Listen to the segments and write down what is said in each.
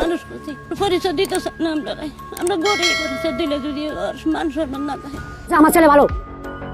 মানুষ দিতে আমরা গরিব দিলে যদি আমার ছেলে ভালো।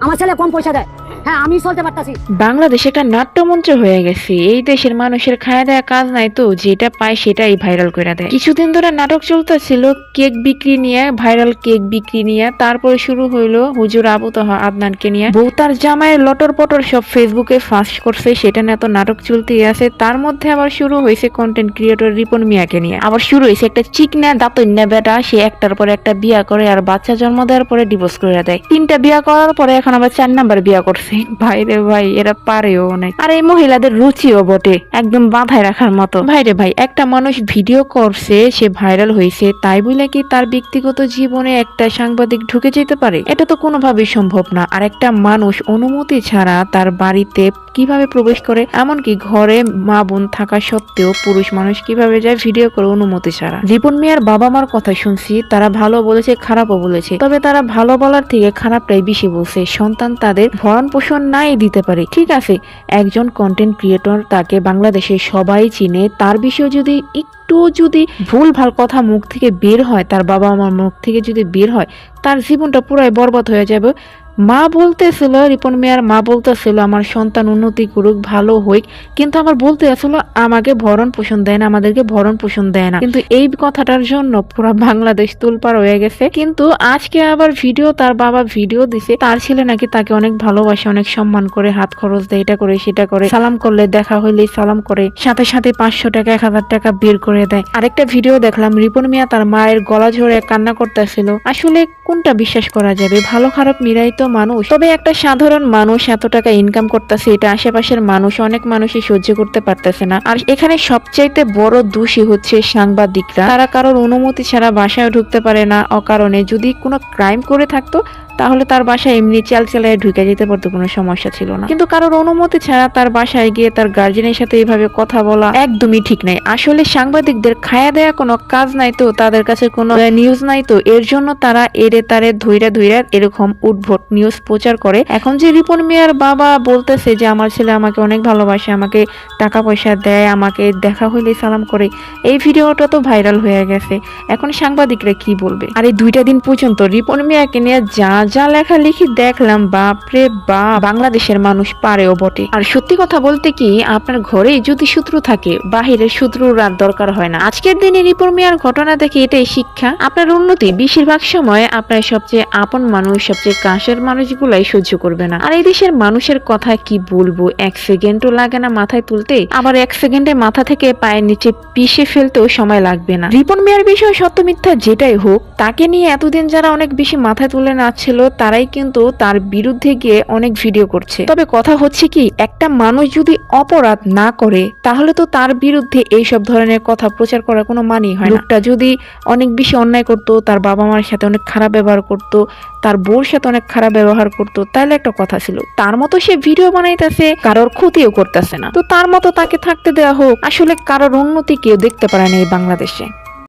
আমার ছেলে কম পয়সা দেয়। হ্যাঁ আমি চলতে পারতাছি। বাংলাদেশ একটা নাট্যমঞ্চ হয়ে গেছে। এই দেশের মানুষের খাওয়া দেওয়া কাজ নাই তো, যেটা পায় সেটাই ভাইরাল করে দেয়। কিছুদিন ধরে নাটক চলতেছিল, কেক বিক্রি নিয়ে, ভাইরাল কেক বিক্রি নিয়ে। তারপরে শুরু হইল হুজুর আবু তহা আদনানকে নিয়ে। বউ তার জামাইয়ের লটর পটর সব ফেসবুকে ফাঁস করছে, সেটা নিয়ে তো নাটক চলতেই আছে। তার মধ্যে আবার শুরু হয়েছে কন্টেন্ট ক্রিয়েটর রিপন মিয়াকে নিয়ে। আবার শুরু হয়েছে একটা চিকনা দাতন্যা বেটা, সে একটার পরে একটা বিয়া করে, আর বাচ্চা জন্ম দেওয়ার পরে ডিভোর্স করে দেয়। তিনটা বিয়া করার পরে এখন আবার চার নাম্বার বিয়া করছে। ভাই রে ভাই, এরা পারেও অনেক। আর এই মহিলাদের রুচিও বটে, একদম বাঁধায় রাখার মতো। ভাই রে ভাই, একটা মানুষ ভিডিও করছে, সে ভাইরাল হয়েছে, তাই বলে কি তার ব্যক্তিগত জীবনে একটা সাংবাদিক ঢুকে যেতে পারে? এটা তো কোনোভাবেই সম্ভব না। আর একটা মানুষ অনুমতি ছাড়া তার বাড়িতে কীভাবে প্রবেশ করে? এমনকি ঘরে মা বোন থাকা সত্ত্বেও পুরুষ মানুষ কীভাবে যায় ভিডিও করে অনুমতি ছাড়া? জীবন মিয়ার বাবা মার কথা শুনছি, তারা ভালো বলেছে, খারাপও বলেছে। তবে তারা ভালো বলার থেকে খারাপটাই বেশি বলছে। সন্তান তাদের ভরণ পোষণ নাই দিতে পারে। ঠিক আছে, একজন কন্টেন্ট ক্রিয়েটর তাকে বাংলাদেশে সবাই চিনে, তার বিষয়ে যদি একটু যদি ভুল ভালো কথা মুখ থেকে বের হয়, তার বাবা মার মুখ থেকে যদি বের হয়, তার জীবনটা পুরাই বরবাদ হয়ে যাবে। মা বলতেছিল, রিপন মিয়ার মা বলতেছিল, আমার সন্তান উন্নতি করুক, ভালো হইক কিন্তু আমার বলতে আসলে আমাকে ভরণ পোষণ দেয় না, আমাদেরকে ভরণ পোষণ দেয় না। কিন্তু এই কথাটার জন্য পুরো বাংলাদেশ তুলপার হয়ে গেছে। কিন্তু আজকে আবার ভিডিও, তার বাবা ভিডিও দিছে। তার ছেলে নাকি তাকে অনেক ভালোবাসে, অনেক সম্মান করে, হাত খরচ দেয়, এটা করে, সেটা করে। সালাম করলে, দেখা হইলে সালাম করে। সাথে সাথে পাঁচশো টাকা, এক হাজার টাকা বের করে দেয়। আরেকটা ভিডিও দেখলাম, রিপন মিয়া তার মায়ের গলা ঝরে কান্না করতেছিল। আসলে কোনটা বিশ্বাস করা যাবে? ভালো খারাপ মিরাই তো মানুষ। তবে একটা সাধারণ মানুষ এত টাকা ইনকাম করতেছে, এটা আশেপাশের মানুষ, অনেক মানুষই সহ্য করতে পারতেছে না। আর এখানে সবচাইতে বড় দোষী হচ্ছে সাংবাদিকরা। তারা কারোর অনুমতি ছাড়া বাসায় ঢুকতে পারে না, অকারণে। যদি কোনো ক্রাইম করে থাকতো তাহলে তার বাসায় এমনি চাল চালায় ঢুকে যেতে পারতো, কোনো সমস্যা ছিল না। কিন্তু কারোর অনুমতি ছাড়া তার বাসায় গিয়ে তার গার্জেনের সাথে এইভাবে কথা বলা একদমই ঠিক নাই। আসলে সাংবাদিকদের খায়া দেয়া কোনো কাজ নাই তো, তাদের কাছে কোনো নিউজ নাই তো, এর জন্য তারা এরে তারে ধৈরা ধৈরা এরকম উদ্ভট নিউজ প্রচার করে। এখন যে রিপন মিয়ার বাবা বলতেছে যে, আমার ছেলে আমাকে অনেক ভালোবাসে, আমাকে টাকা পয়সা দেয়, আমাকে দেখা হইলে সালাম করে, এই ভিডিওটা তো ভাইরাল হয়ে গেছে। এখন সাংবাদিকরা কি বলবে? আর এই দুইটা দিন পর্যন্ত রিপন মিয়াকে নিয়ে যা যা লেখালেখি দেখলাম বাপরে বা বাংলাদেশের মানুষ পারেও বটে। আর সত্যি কথা বলতে কি, আপনার ঘরেই যদি শত্রু থাকে, বাহিরের শত্রুর আর দরকার হয় না। আজকের দিনে রিপন মিয়ার ঘটনা দেখে এটাই শিক্ষা। আপনার উন্নতি বেশিরভাগ সময় আপনার সবচেয়ে আপন মানুষ, সবচেয়ে কাছের মানুষগুলাই সহ্য করবে না। আর এই দেশের মানুষের কথা কি বলব? এক সেকেন্ডও লাগে না মাথায় তুলতে। আবার এক সেকেন্ডে মাথা থেকে পায়ের নিচে পিষে ফেলতেও সময় লাগবে না। রিপন মিয়ার বিষয় সত্য মিথ্যা যেটাই হোক, তাকে নিয়ে এতদিন যারা অনেক বেশি মাথায় তুলে নাচছিল তারাই কিন্তু তার বিরুদ্ধে গিয়ে অনেক ভিডিও করছে। তবে কথা হচ্ছে কি, একটা মানুষ যদি অপরাধ না করে, তাহলে তো তার বিরুদ্ধে এইসব ধরনের কথা প্রচার করার কোনো মানেই হয় লোকটা যদি অনেক বেশি অন্যায় করতো, তার বাবা মার সাথে অনেক খারাপ ব্যবহার করতো, তার বউর সাথে অনেক খারাপ ব্যবহার করতো, তাহলে একটা কথা ছিল। তার মতো সে ভিডিও বানাইতেছে, কারোর ক্ষতিও করতেছে না। তো তার মতো তাকে থাকতে দেওয়া হোক, আসলে কারোর উন্নতি কেউ দেখতে পারে না এই বাংলাদেশে।